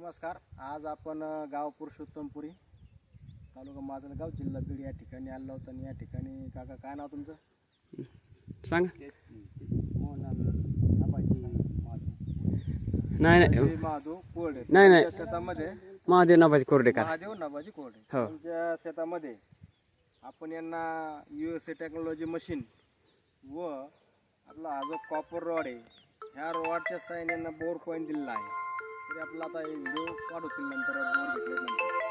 नमस्कार. आज आपण गाव पुरुषोत्तमपुरी तालुका माजलगाव जिल्हा बीड या ठिकाणी आलो होतो आणि या ठिकाणी काका काय नाव तुमचं? सांगा. नाही नाही. महादेव कोरडे. नाही, नाही. शेतामध्ये? महादेव नाभाजी कोरडेकर महादेव नाबाजी कोरडे. हो. त्यांच्या शेतामध्ये आपण यांना U S A technology machine व आपला हा जो कॉपर रॉड आहे ह्या रॉडच्या साईन यांना बोर पॉईंट दिलेला आहे. तरी आपला आता व्हिडिओ काढू तीन नंतर बोर घेतल्यानंतर